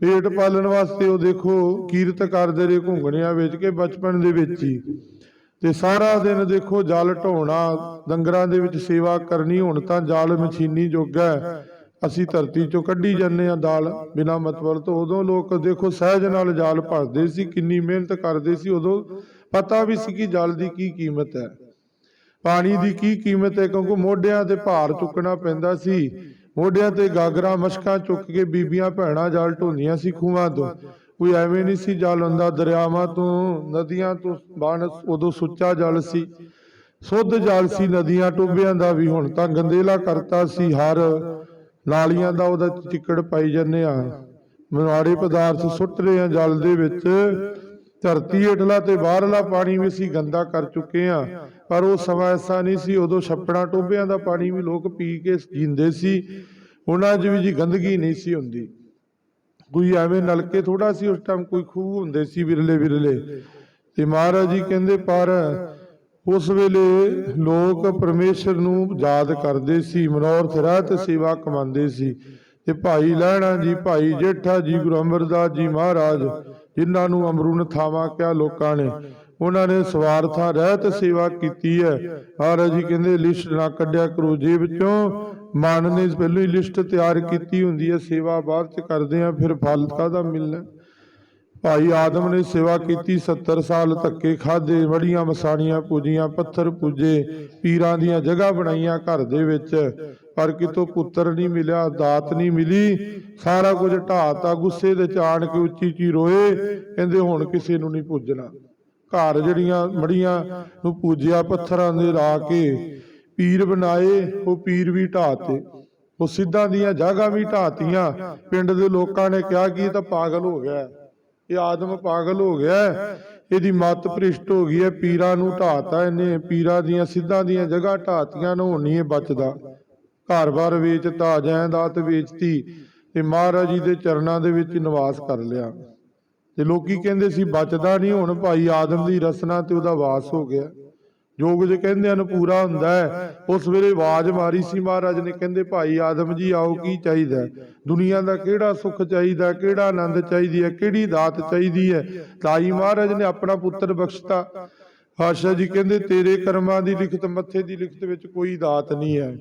ਪੇਟ ਪਾਲਣ ਵਾਸਤੇ ਉਹ ਦੇਖੋ, ਕੀਰਤ ਕਰਦੇ ਰਹੇ, ਘੁੰਗਣੀਆਂ ਵੇਚ ਕੇ ਬਚਪਨ ਦੇ ਵਿੱਚ ਹੀ। ਤੇ ਸਾਰਾ ਦਿਨ ਦੇਖੋ, ਜਲ ਢੋਣਾ, ਡੰਗਰਾਂ ਦੇ ਵਿੱਚ ਸੇਵਾ ਕਰਨੀ, ਹੁਣ ਤਾਂ ਜਲ ਮਸ਼ੀਨੀ ਯੁੱਗ ਹੈ। ਅਸੀਂ ਧਰਤੀ ਚੋਂ ਕੱਢੀ ਜਾਂਦੇ ਆ ਦਾਲ ਬਿਨਾ ਮਤਲਬ ਤੋਂ। ਉਦੋਂ ਲੋਕ ਦੇਖੋ ਸਹਿਜ ਨਾਲ ਜਾਲ ਭਰਦੇ ਸੀ, ਕਿੰਨੀ ਮਿਹਨਤ ਕਰਦੇ ਸੀ। ਉਦੋਂ ਪਤਾ ਵੀ ਸੀ ਕਿ ਜਲ ਦੀ ਕੀ ਕੀਮਤ ਹੈ। ਪਾਣੀ ਦੀ ਕੀ ਕੀਮਤ ਹੈ, ਕਿਉਂਕਿ ਮੋਢਿਆਂ ਤੇ ਭਾਰ ਚੁੱਕਣਾ ਪੈਂਦਾ ਸੀ। ਮੋਢਿਆਂ ਤੇ ਗਾਗਰਾਂ, ਮਸ਼ਕਾਂ ਚੁੱਕ ਕੇ ਬੀਬੀਆਂ, ਭੈਣਾਂ ਜਲ ਢੋਂਦੀਆਂ ਸੀ ਖੂਹਾਂ ਤੋਂ। ਕੋਈ ਐਵੇਂ ਨਹੀਂ ਸੀ ਜਲ ਹੁੰਦਾ, ਦਰਿਆਵਾਂ ਤੋਂ, ਨਦੀਆਂ ਤੋਂ, ਬਣ ਉਦੋਂ ਸੁੱਚਾ ਜਲ ਸੀ। ਸੁੱਧ ਜਲ ਸੀ, ਨਦੀਆਂ ਟੋਬਿਆਂ ਦਾ ਵੀ ਹੁਣ ਤਾਂ ਗੰਦੇਲਾ ਕਰਤਾ ਸੀ ਹਰ। ਨਾਲੀਆਂ ਦਾ ਉਹਦਾ ਚਿੱਕੜ ਪਾਈ ਜਾਂਦੇ ਆ। ਮਨਾੜੇ ਪਦਾਰਥ ਸੁੱਟ ਰਹੇ ਆ ਜਲ ਦੇ ਵਿੱਚ। ਧਰਤੀ ਹੇਠਲਾ ਤੇ ਬਾਹਰਲਾ ਪਾਣੀ ਵੀ ਅਸੀਂ ਗੰਦਾ ਕਰ ਚੁੱਕੇ ਆ। ਪਰ ਉਹ ਸਮਾਂ ਐਸਾ ਨਹੀਂ ਸੀ, ਉਦੋਂ ਛੱਪੜਾਂ ਟੋਬਿਆਂ ਦਾ ਪਾਣੀ ਵੀ ਲੋਕ ਪੀ ਕੇ ਜੀਂਦੇ ਸੀ। ਉਹਨਾਂ 'ਚ ਵੀ ਜੀ ਗੰਦਗੀ ਨਹੀਂ ਸੀ ਹੁੰਦੀ। ਕੋਈ ਐਵੇਂ ਨਲਕੇ ਥੋੜਾ ਸੀ, ਉਸ ਟਾਈਮ ਕੋਈ ਖੂਹ ਹੁੰਦੇ ਸੀ ਵਿਰਲੇ ਵਿਰਲੇ ਤੇ ਮਹਾਰਾਜ ਜੀ ਕਹਿੰਦੇ, ਪਰ ਉਸ ਵੇਲੇ ਲੋਕ ਪਰਮੇਸ਼ਰ ਨੂੰ ਯਾਦ ਕਰਦੇ ਸੀ ਮਨੋਰਥ ਰਹਿਤ ਸੇਵਾ ਕਮਾਉਂਦੇ ਸੀ। ਤੇ ਭਾਈ ਲਹਿਣਾ ਜੀ, ਭਾਈ ਜੇਠਾ ਜੀ, ਗੁਰੂ ਅਮਰਦਾਸ ਜੀ ਮਹਾਰਾਜ, ਜਿਨ੍ਹਾਂ ਨੂੰ ਅਮਰੂਨ ਥਾਵਾਂ ਕਿਹਾ ਲੋਕਾਂ ਨੇ, ਉਹਨਾਂ ਨੇ ਸਵਾਰਥਾਂ ਰਹਿਤ ਸੇਵਾ ਕੀਤੀ ਹੈ। ਮਹਾਰਾਜ ਜੀ ਕਹਿੰਦੇ, ਲਿਸਟ ਨਾ ਕੱਢਿਆ ਕਰੋ ਜੇਬ ਚੋਂ। ਮਨ ਨੇ ਪਹਿਲਾਂ ਹੀ ਲਿਸਟ ਤਿਆਰ ਕੀਤੀ ਹੁੰਦੀ ਹੈ, ਸੇਵਾ ਬਾਅਦ ਚ ਕਰਦੇ ਆ ਫਿਰ ਫਲ ਕਾਹਦਾ ਮਿਲਣਾ। ਭਾਈ ਆਦਮ ਨੇ ਸੇਵਾ ਕੀਤੀ 70 ਸਾਲ ਧੱਕੇ ਖਾਦੇ ਵੜੀਆਂ ਮਸਾਣੀਆਂ ਪੂਜੀਆਂ, ਪੱਥਰ ਪੂਜੇ, ਪੀਰਾਂ ਦੀਆਂ ਜਗ੍ਹਾ ਬਣਾਈਆਂ ਘਰ ਦੇ ਵਿੱਚ। ਪਰ ਕਿਤੋਂ ਪੁੱਤਰ ਨਹੀਂ ਮਿਲਿਆ, ਦਾਤ ਨਹੀਂ ਮਿਲੀ। ਸਾਰਾ ਕੁਝ ਢਾਤਾ ਗੁੱਸੇ ਦੇ ਚਾਣ ਕੇ ਉੱਚੀ ਉੱਚੀ ਰੋਏ, ਕਹਿੰਦੇ ਹੁਣ ਕਿਸੇ ਨੂੰ ਨਹੀਂ ਪੂਜਣਾ। ਘਰ ਜਿਹੜੀਆਂ ਮੜੀਆਂ ਨੂੰ ਪੂਜਿਆ, ਪੱਥਰਾਂ ਦੇ ਰਾ ਕੇ ਪੀਰ ਬਣਾਏ, ਉਹ ਪੀਰ ਵੀ ਢਾਤੇ। ਉਹ ਸਿੱਧਾਂ ਦੀਆਂ ਜਗ੍ਹਾ ਵੀ ਢਾਤੀਆਂ। ਪਿੰਡ ਦੇ ਲੋਕਾਂ ਨੇ ਕਿਹਾ, ਕਿ ਇਹ ਤਾਂ ਪਾਗਲ ਹੋ ਗਿਆ। ਇਹ ਆਦਮ ਪਾਗਲ ਹੋ ਗਿਆ ਇਹਦੀ ਮਤ ਭ੍ਰਿਸ਼ਟ ਹੋ ਗਈ ਹੈ। ਪੀਰਾਂ ਨੂੰ ਢਾਤਾ ਇਹਨੇ। ਪੀਰਾਂ ਦੀਆਂ ਸਿੱਧਾਂ ਦੀਆਂ ਜਗ੍ਹਾ ਢਾਤੀਆਂ ਨੂੰ। ਹੁਣ ਇਹ ਬਚਦਾ। ਘਰ-ਬਾਰ ਵੇਚਤਾ ਜਾਇਦਾਦ ਵੇਚਤੀ ਤੇ ਮਹਾਰਾਜ ਜੀ ਦੇ ਚਰਨਾਂ ਦੇ ਵਿੱਚ ਨਿਵਾਸ ਕਰ ਲਿਆ। ਤੇ ਲੋਕੀ ਕਹਿੰਦੇ ਸੀ, ਬਚਦਾ ਨਹੀਂ। ਹੁਣ ਭਾਈ ਆਦਮ ਦੀ ਰਸਨਾ ਤੇ ਉਹਦਾ ਵਾਸ ਹੋ ਗਿਆ। ਜੋ ਕੁਝ ਕਹਿੰਦੇ ਹਨ ਪੂਰਾ ਹੁੰਦਾ ਹੈ। ਉਸ ਵੇਲੇ ਆਵਾਜ਼ ਮਾਰੀ ਸੀ ਮਹਾਰਾਜ ਨੇ, ਕਹਿੰਦੇ ਭਾਈ ਆਦਮ ਜੀ ਆਓ ਕੀ ਚਾਹੀਦਾ ਦੁਨੀਆ ਦਾ ਕਿਹੜਾ ਸੁੱਖ ਚਾਹੀਦਾ ਕਿਹੜਾ ਆਨੰਦ ਚਾਹੀਦੀ ਹੈ? ਕਿਹੜੀ ਦਾਤ ਚਾਹੀਦੀ ਹੈ? ਤਾਈ ਮਹਾਰਾਜ ਨੇ ਆਪਣਾ ਪੁੱਤਰ ਬਖਸ਼ਤਾ। ਹਾਸ਼ਾ ਜੀ ਕਹਿੰਦੇ, ਤੇਰੇ ਕਰਮਾਂ ਦੀ ਲਿਖਤ, ਮੱਥੇ ਦੀ ਲਿਖਤ ਵਿੱਚ ਕੋਈ ਦਾਤ ਨਹੀਂ ਹੈ।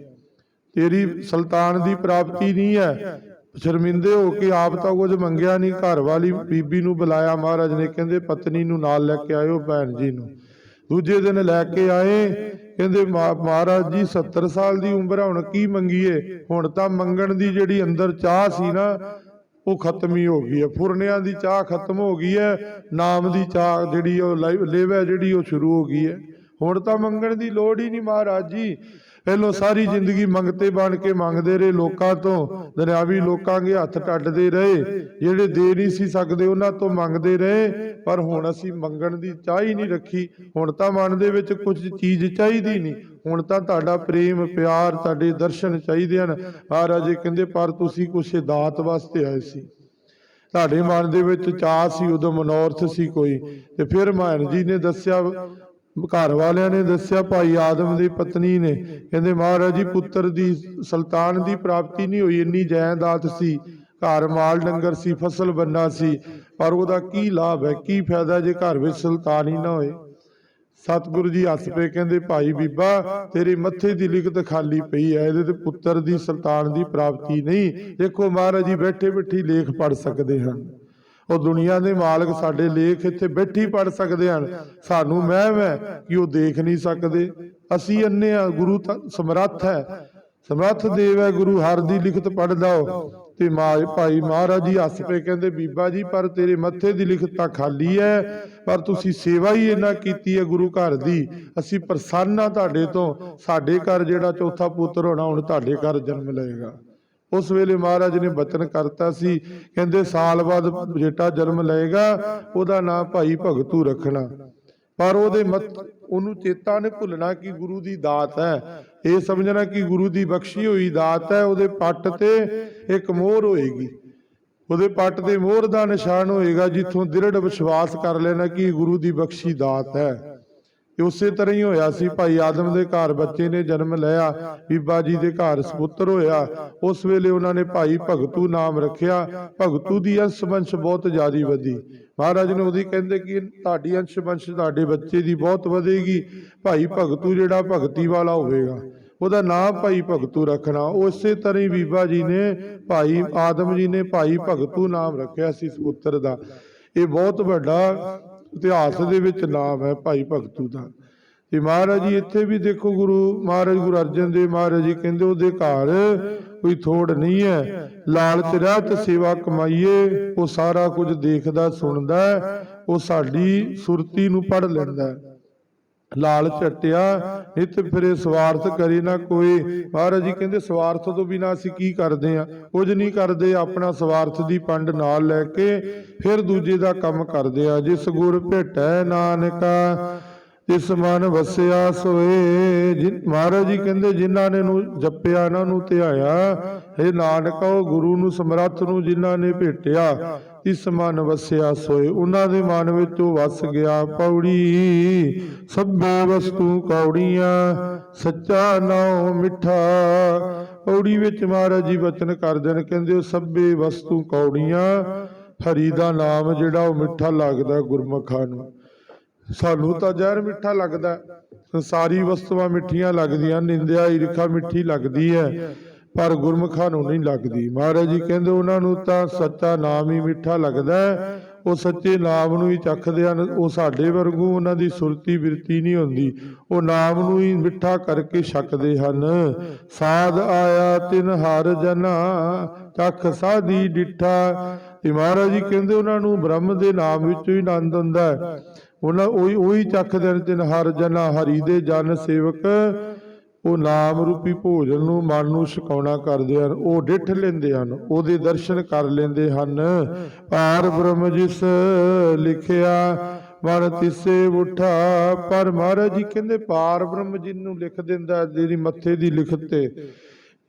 ਤੇਰੀ ਸੁਲਤਾਨ ਦੀ ਪ੍ਰਾਪਤੀ ਨਹੀਂ ਹੈ। ਸ਼ਰਮਿੰਦੇ ਹੋ ਕੇ ਆਪ ਤਾਂ ਕੁਝ ਮੰਗਿਆ ਨਹੀਂ। ਘਰ ਵਾਲੀ ਬੀਬੀ ਨੂੰ ਬੁਲਾਇਆ ਮਹਾਰਾਜ ਨੇ, ਕਹਿੰਦੇ, ਪਤਨੀ ਨੂੰ ਨਾਲ ਲੈ ਕੇ ਆਇਓ, ਭੈਣ ਜੀ ਨੂੰ। ਦੂਜੇ ਦਿਨ ਲੈ ਕੇ ਆਏ। ਕਹਿੰਦੇ ਮਹਾ- ਮਹਾਰਾਜ ਜੀ 70 ਸਾਲ ਦੀ ਉਮਰ ਹੁਣ ਕੀ ਮੰਗੀਏ? ਹੁਣ ਤਾਂ ਮੰਗਣ ਦੀ ਜਿਹੜੀ ਅੰਦਰ ਚਾਹ ਸੀ ਨਾ, ਉਹ ਖਤਮ ਹੀ ਹੋ ਗਈ ਹੈ। ਫੁਰਨਿਆਂ ਦੀ ਚਾਹ ਖਤਮ ਹੋ ਗਈ ਹੈ, ਨਾਮ ਦੀ ਚਾਹ ਜਿਹੜੀ ਉਹ ਲੇਵ ਹੈ ਜਿਹੜੀ ਉਹ ਸ਼ੁਰੂ ਹੋ ਗਈ ਹੈ। ਹੁਣ ਤਾਂ ਮੰਗਣ ਦੀ ਲੋੜ ਹੀ ਨਹੀਂ, ਮਹਾਰਾਜ ਜੀ। ਪਹਿਲੋਂ ਸਾਰੀ ਜ਼ਿੰਦਗੀ ਮੰਗਤੇ ਬਣ ਕੇ ਮੰਗਦੇ ਰਹੇ ਲੋਕਾਂ ਤੋਂ ਦੁਨਿਆਵੀ ਲੋਕਾਂ ਦੇ ਹੱਥ ਟੱਟਦੇ ਰਹੇ, ਜਿਹੜੇ ਦੇ ਨਹੀਂ ਸੀ ਸਕਦੇ ਉਹਨਾਂ ਤੋਂ ਮੰਗਦੇ ਰਹੇ, ਪਰ ਹੁਣ ਅਸੀਂ ਮੰਗਣ ਦੀ ਚਾਹ ਹੀ ਨਹੀਂ ਰੱਖੀ, ਹੁਣ ਤਾਂ ਮਨ ਦੇ ਵਿੱਚ ਕੁਝ ਚੀਜ਼ ਚਾਹੀਦੀ ਨਹੀਂ, ਹੁਣ ਤਾਂ ਤੁਹਾਡਾ ਪ੍ਰੇਮ, ਪਿਆਰ, ਤੁਹਾਡੇ ਦਰਸ਼ਨ ਚਾਹੀਦੇ ਹਨ। ਮਹਾਰਾਜ ਕਹਿੰਦੇ, ਪਰ ਤੁਸੀਂ ਕੁਛ ਦਾਤ ਵਾਸਤੇ ਆਏ ਸੀ। ਤੁਹਾਡੇ ਮਨ ਦੇ ਵਿੱਚ ਚਾਹ ਸੀ, ਉਦੋਂ ਮਨੋਰਥ ਸੀ ਕੋਈ, ਤੇ ਫਿਰ ਮਾਨ ਜੀ ਨੇ ਦੱਸਿਆ ਘਰ ਵਾਲਿਆਂ ਨੇ ਦੱਸਿਆ, ਭਾਈ ਆਦਮ ਦੀ ਪਤਨੀ ਨੇ। ਕਹਿੰਦੇ, ਮਹਾਰਾਜ ਜੀ, ਪੁੱਤਰ ਦੀ ਸੁਲਤਾਨ ਦੀ ਪ੍ਰਾਪਤੀ ਨਹੀਂ ਹੋਈ, ਇੰਨੀ ਜਾਇਦਾਦ ਸੀ। ਘਰ ਮਾਲ ਡੰਗਰ ਸੀ, ਫਸਲ ਬੰਨਾ ਸੀ, ਪਰ ਉਹਦਾ ਕੀ ਲਾਭ ਹੈ? ਕੀ ਫਾਇਦਾ ਜੇ ਘਰ ਵਿੱਚ ਸੁਲਤਾਨ ਹੀ ਨਾ ਹੋਏ? ਸਤਿਗੁਰੂ ਜੀ ਹੱਸ ਪਏ, ਕਹਿੰਦੇ, ਭਾਈ ਬੀਬਾ, ਤੇਰੇ ਮੱਥੇ ਦੀ ਲਿਖਤ ਖਾਲੀ ਪਈ ਹੈ, ਇਹਦੇ ਤੇ ਪੁੱਤਰ ਦੀ ਸੁਲਤਾਨ ਦੀ ਪ੍ਰਾਪਤੀ ਨਹੀਂ। ਦੇਖੋ, ਮਹਾਰਾਜ ਜੀ ਬੈਠੇ ਬੈਠੀ ਲੇਖ ਪੜ ਸਕਦੇ ਹਨ। ਉਹ ਦੁਨੀਆ ਦੇ ਮਾਲਕ ਸਾਡੇ ਲੇਖ ਇੱਥੇ ਬੈਠੀ ਪੜ ਸਕਦੇ ਹਨ। ਸਾਨੂੰ ਮਹਿਮ ਹੈ ਕਿ ਉਹ ਦੇਖ ਨਹੀਂ ਸਕਦੇ। ਅਸੀਂ ਅੰਨੇ ਆ, ਗੁਰੂ ਸਮਰੱਥ ਹੈ। ਸਮਰੱਥ ਦੇਵ ਹੈ, ਗੁਰੂ ਹਰ ਦੀ ਲਿਖਤ ਪੜਦਾ ਹੋ ਤੇ ਮਾ, ਭਾਈ ਮਹਾਰਾਜ ਜੀ ਹੱਸ ਪਏ, ਕਹਿੰਦੇ, ਬੀਬਾ ਜੀ, ਪਰ ਤੇਰੇ ਮੱਥੇ ਦੀ ਲਿਖਤ ਤਾਂ ਖਾਲੀ ਹੈ। ਪਰ ਤੁਸੀਂ ਸੇਵਾ ਹੀ ਇਹਨਾਂ ਕੀਤੀ ਹੈ ਗੁਰੂ ਘਰ ਦੀ। ਅਸੀਂ ਪ੍ਰਸੰਨ ਆ ਤੁਹਾਡੇ ਤੋਂ। ਸਾਡੇ ਘਰ ਜਿਹੜਾ ਚੌਥਾ ਪੁੱਤਰ ਹੋਣਾ, ਹੁਣ ਤੁਹਾਡੇ ਘਰ ਜਨਮ ਲਏਗਾ। ਉਸ ਵੇਲੇ ਮਹਾਰਾਜ ਨੇ ਬਚਨ ਕਰਤਾ ਸੀ। ਕਹਿੰਦੇ, ਸਾਲ ਬਾਅਦ ਬੇਟਾ ਜਨਮ ਲਏਗਾ, ਉਹਦਾ ਨਾਮ ਭਾਈ ਭਗਤੂ ਰੱਖਣਾ। ਪਰ ਉਹਦੇ ਮਤ, ਉਹਨੂੰ ਚੇਤਾ ਨੇ ਭੁੱਲਣਾ ਕਿ ਗੁਰੂ ਦੀ ਦਾਤ ਹੈ। ਇਹ ਸਮਝਣਾ ਕਿ ਗੁਰੂ ਦੀ ਬਖਸ਼ੀ ਹੋਈ ਦਾਤ ਹੈ, ਉਹਦੇ ਪੱਟ ਤੇ ਇੱਕ ਮੋਹਰ ਹੋਏਗੀ। ਉਹਦੇ ਪੱਟ ਤੇ ਮੋਹਰ ਦਾ ਨਿਸ਼ਾਨ ਹੋਏਗਾ, ਜਿੱਥੋਂ ਦ੍ਰਿੜ ਵਿਸ਼ਵਾਸ ਕਰ ਲੈਣਾ ਕਿ ਗੁਰੂ ਦੀ ਬਖਸ਼ੀ ਦਾਤ ਹੈ। ਉਸੇ ਤਰ੍ਹਾਂ ਹੀ ਹੋਇਆ ਸੀ। ਭਾਈ ਆਦਮ ਦੇ ਘਰ ਬੱਚੇ ਨੇ ਜਨਮ ਲਿਆ, ਬੀਬਾ ਜੀ ਦੇ ਘਰ ਸੁਪੁੱਤਰ ਹੋਇਆ। ਉਸ ਵੇਲੇ ਉਹਨਾਂ ਨੇ ਭਾਈ ਭਗਤੂ ਨਾਮ ਰੱਖਿਆ। ਭਗਤੂ ਦੀ ਅੰਸ਼ਵੰਸ਼ ਬਹੁਤ ਜ਼ਿਆਦੀ ਵਧੀ। ਮਹਾਰਾਜ ਨੇ ਉਹਦੀ ਕਹਿੰਦੇ ਕਿ ਤੁਹਾਡੀ ਅੰਸ਼ਵੰਸ਼ ਤੁਹਾਡੇ ਬੱਚੇ ਦੀ ਬਹੁਤ ਵਧੇਗੀ। ਭਾਈ ਭਗਤੂ ਜਿਹੜਾ ਭਗਤੀ ਵਾਲਾ ਹੋਵੇਗਾ। ਉਹਦਾ ਨਾਮ ਭਾਈ ਭਗਤੂ ਰੱਖਣਾ। ਉਸੇ ਤਰ੍ਹਾਂ ਹੀ ਬੀਬਾ ਜੀ ਨੇ ਭਾਈ ਆਦਮ ਜੀ ਨੇ ਭਾਈ ਭਗਤੂ ਨਾਮ ਰੱਖਿਆ ਸੀ ਸੁਪੁੱਤਰ ਦਾ। ਇਹ ਬਹੁਤ ਵੱਡਾ ਇਤਿਹਾਸ ਦੇ ਵਿੱਚ ਨਾਮ ਹੈ ਭਾਈ ਭਗਤੂ ਦਾ। ਤੇ ਮਹਾਰਾਜ ਜੀ ਇੱਥੇ ਵੀ ਦੇਖੋ ਗੁਰੂ ਮਹਾਰਾਜ ਗੁਰੂ ਅਰਜਨ ਦੇਵ ਮਹਾਰਾਜ ਜੀ ਕਹਿੰਦੇ ਉਹਦੇ ਘਰ ਕੋਈ ਥੋੜ ਨਹੀਂ ਹੈ। ਲਾਲਚ ਰਹਿਤ ਸੇਵਾ ਕਮਾਈਏ। ਉਹ ਸਾਰਾ ਕੁਝ ਦੇਖਦਾ ਸੁਣਦਾ ਉਹ ਸਾਡੀ ਸੁਰਤੀ ਨੂੰ ਪੜ ਲੈਂਦਾ ਹੈ। ਲਾਲਚ ਹਟਿਆ ਨਿਤ ਫਿਰੇ ਸਵਾਰਥ ਕਰੇ ਨਾ ਕੋਈ। ਮਹਾਰਾਜ ਜੀ ਕਹਿੰਦੇ ਸਵਾਰਥ ਤੋਂ ਬਿਨਾ ਅਸੀਂ ਕੀ ਕਰਦੇ ਆ ਕੁਝ ਨਹੀਂ ਕਰਦੇ। ਆਪਣਾ ਸਵਾਰਥ ਦੀ ਪੰਡ ਨਾਲ ਲੈ ਕੇ ਫਿਰ ਦੂਜੇ ਦਾ ਕੰਮ ਕਰਦੇ ਆ। ਜਿਸ ਗੁਰ ਭੇਟੈ ਨਾਨਕਾ ਇਸ ਮਨ ਵਸਿਆ ਸੋਏ, ਜਿ- ਮਹਾਰਾਜ ਜੀ ਕਹਿੰਦੇ, ਜਿਨ੍ਹਾਂ ਨੇ ਨੂੰ ਜਪਿਆ, ਇਹਨਾਂ ਨੂੰ ਧਿਆਇਆ। ਇਹ ਨਾਨਕਾ ਉਹ ਗੁਰੂ ਨੂੰ ਸਮਰੱਥ ਨੂੰ ਜਿਨ੍ਹਾਂ ਨੇ ਭੇਟਿਆ, ਇਸ ਮਨ ਵਸਿਆ ਸੋਏ। ਉਹਨਾਂ ਦੇ ਮਨ ਵਿੱਚ ਉਹ ਵਸ ਗਿਆ ਪੌੜੀ। ਸਭੇ ਵਸਤੂ ਕੌੜੀਆਂ, ਸੱਚਾ ਨਾਉ ਮਿੱਠਾ। ਪੌੜੀ ਵਿੱਚ ਮਹਾਰਾਜ ਜੀ ਬਚਨ ਕਰਦੇ ਨੇ, ਕਹਿੰਦੇ ਉਹ ਸਭੇ ਵਸਤੂ ਕੌੜੀਆਂ, ਹਰੀ ਦਾ ਨਾਮ ਜਿਹੜਾ ਉਹ ਮਿੱਠਾ ਲੱਗਦਾ ਗੁਰਮੁਖਾਂ ਨੂੰ। ਸਾਨੂੰ ਤਾਂ ਜ਼ਹਿਰ ਮਿੱਠਾ ਲੱਗਦਾ ਸੰਸਾਰੀ ਵਸਤੂਆਂ ਮਿੱਠੀਆਂ ਲੱਗਦੀਆਂ, ਨਿੰਦਿਆ ਈਰਖਾ ਮਿੱਠੀ ਲੱਗਦੀ ਹੈ, ਪਰ ਗੁਰਮੁਖਾਂ ਨੂੰ ਨਹੀਂ ਲੱਗਦੀ। ਮਹਾਰਾਜ ਜੀ ਕਹਿੰਦੇ ਉਹਨਾਂ ਨੂੰ ਤਾਂ ਸੱਚਾ ਨਾਮ ਹੀ ਮਿੱਠਾ ਲੱਗਦਾ ਹੈ। ਉਹ ਸੱਚੇ ਨਾਮ ਨੂੰ ਹੀ ਚੱਖਦੇ ਹਨ। ਉਹ ਸਾਡੇ ਵਰਗੂ ਉਹਨਾਂ ਦੀ ਸੁਰਤੀ ਬਿਰਤੀ ਨਹੀਂ ਹੁੰਦੀ। ਉਹ ਨਾਮ ਨੂੰ ਹੀ ਮਿੱਠਾ ਕਰਕੇ ਛਕਦੇ ਹਨ। ਸਾਧ ਆਇਆ ਤਿਨ ਹਰ ਜਨਾ, ਚੱਖ ਸਾਧੀ ਡਿਠਾ। ਤੇ ਮਹਾਰਾਜ ਜੀ ਕਹਿੰਦੇ ਉਹਨਾਂ ਨੂੰ ਬ੍ਰਹਮ ਦੇ ਨਾਮ ਵਿੱਚੋਂ ਹੀ ਆਨੰਦ ਹੁੰਦਾ ਹੈ। ਉਹਨਾਂ ਉਹੀ ਉਹੀ ਚੱਖਦੇ ਨੇ ਤਿਨ ਹਰ ਜਨਾ ਹਰੀ ਦੇ ਜਨ ਸੇਵਕ। ਉਹ ਨਾਮ ਰੂਪੀ ਭੋਜਨ ਨੂੰ ਮਨ ਨੂੰ ਛਕਾਉਣਾ ਕਰਦੇ ਹਨ। ਉਹ ਡਿੱਠ ਲੈਂਦੇ ਹਨ, ਉਹਦੇ ਦਰਸ਼ਨ ਕਰ ਲੈਂਦੇ ਹਨ। ਪਾਰ ਬ੍ਰਹਮ ਜਿਸ ਲਿਖਿਆ, ਮਨ ਤਿਸੇ ਉਠਾ। ਪਰ ਮਹਾਰਾਜ ਜੀ ਕਹਿੰਦੇ ਪਾਰ ਬ੍ਰਹਮ ਜੀ ਨੂੰ ਲਿਖ ਦਿੰਦਾ ਜਿਹੜੀ ਮੱਥੇ ਦੀ ਲਿਖਤ ਤੇ।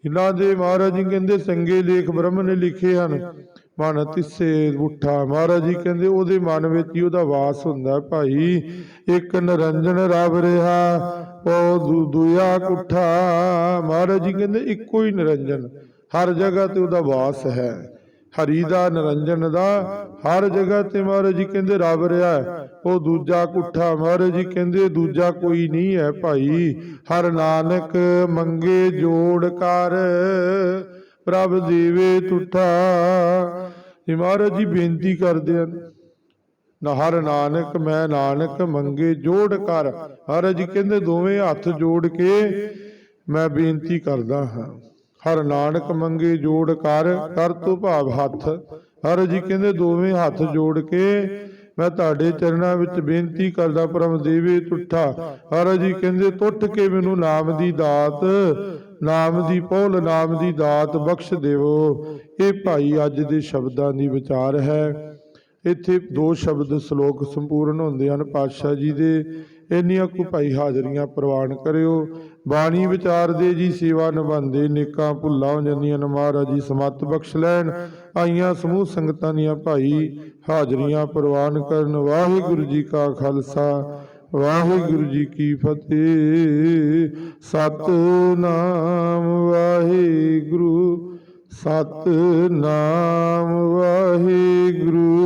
ਇਹਨਾਂ ਦੇ ਮਹਾਰਾਜ ਜੀ ਕਹਿੰਦੇ ਸੰਗੇ ਲੇਖ ਬ੍ਰਹਮ ਨੇ ਲਿਖੇ ਹਨ। ਮਨ ਤਿਸੇ ਉਠਾ ਮਹਾਰਾਜ ਜੀ ਕਹਿੰਦੇ, ਉਹਦੇ ਮਨ ਵਿੱਚ ਹੀ ਉਹਦਾ ਵਾਸ ਹੁੰਦਾ ਭਾਈ। ਇੱਕ ਨਰੰਜਨ ਰਬ ਰਿਹਾ, ਉਹ ਦੂ- ਕੁੱਠਾ। ਮਹਾਰਾਜ ਜੀ ਕਹਿੰਦੇ, ਇੱਕੋ ਹੀ ਨਿਰੰਜਨ, ਹਰ ਜਗ੍ਹਾ ਤੇ ਉਹਦਾ ਵਾਸ ਹੈ। ਹਰੀ ਦਾ, ਨਿਰੰਜਨ ਦਾ, ਹਰ ਜਗ੍ਹਾ ਤੇ ਮਹਾਰਾਜ ਜੀ ਕਹਿੰਦੇ ਰੱਬ ਰਿਹਾ ਉਹ ਦੂਜਾ ਕੁੱਠਾ, ਮਹਾਰਾਜ ਜੀ ਕਹਿੰਦੇ, ਦੂਜਾ ਕੋਈ ਨਹੀਂ ਹੈ ਭਾਈ। ਹਰ ਨਾਨਕ ਮੰਗੇ ਜੋੜ ਕਰ। ਪ੍ਰਭ ਦੇਵੇ ਤੁਠਾ। ਇਹ ਮਹਾਰਾਜ ਜੀ ਬੇਨਤੀ ਕਰਦੇ ਹਨ, ਨਾ ਹਰ ਨਾਨਕ ਮੈਂ ਨਾਨਕ ਮੰਗੇ, ਜੋੜ ਕਰ। ਮਹਾਰਾਜ ਜੀ ਕਹਿੰਦੇ ਦੋਵੇਂ ਹੱਥ ਜੋੜ ਕੇ ਮੈਂ ਬੇਨਤੀ ਕਰਦਾ ਹਾਂ, ਹਰ ਨਾਨਕ ਮੰਗੇ, ਜੋੜ ਕਰ ਕਰ ਤੂੰ ਭਾਵ ਹੱਥ। ਹਰ ਜੀ ਕਹਿੰਦੇ ਦੋਵੇਂ ਹੱਥ ਜੋੜ ਕੇ ਮੈਂ ਤੁਹਾਡੇ ਚਰਨਾਂ ਵਿੱਚ ਬੇਨਤੀ ਕਰਦਾ ਪਰਮ ਦੇਵੇ ਤੁਠਾ। ਹਰ ਜੀ ਕਹਿੰਦੇ ਟੁੱਟ ਕੇ ਮੈਨੂੰ ਨਾਮ ਦੀ ਦਾਤ, ਨਾਮ ਦੀ ਪੌਲ ਨਾਮ ਦੀ ਦਾਤ ਬਖਸ਼ ਦੇਵੋ। ਇਹ ਭਾਈ ਅੱਜ ਦੇ ਸ਼ਬਦਾਂ ਦੀ ਵਿਚਾਰ ਹੈ। ਇੱਥੇ ਦੋ ਸ਼ਬਦ ਸ਼ਲੋਕ ਸੰਪੂਰਨ ਹੁੰਦੇ ਹਨ, ਪਾਤਸ਼ਾਹ ਜੀ ਦੇ। ਇੰਨੀਆਂ ਕੁ ਭਾਈ ਹਾਜ਼ਰੀਆਂ ਪ੍ਰਵਾਨ ਕਰਿਓ। ਬਾਣੀ ਵਿਚਾਰ ਦੇ ਜੀ ਸੇਵਾ ਨਿਭਾਉਂਦੇ ਨੇਕਾਂ ਭੁੱਲਾਂ ਹੋ ਜਾਂਦੀਆਂ ਨੇ ਮਹਾਰਾਜ ਜੀ, ਸਮਤ ਬਖਸ਼ ਲੈਣ। ਆਈਆਂ ਸਮੂਹ ਸੰਗਤਾਂ ਦੀਆਂ ਭਾਈ ਹਾਜ਼ਰੀਆਂ ਪ੍ਰਵਾਨ ਕਰਨ। ਵਾਹਿਗੁਰੂ ਜੀ ਕਾ ਖਾਲਸਾ, ਵਾਹਿਗੁਰੂ ਜੀ ਕੀ ਫਤਿਹ। ਸਤਨਾਮ ਵਾਹਿਗੁਰੂ ਸਤਨਾਮ ਵਾਹਿਗੁਰੂ।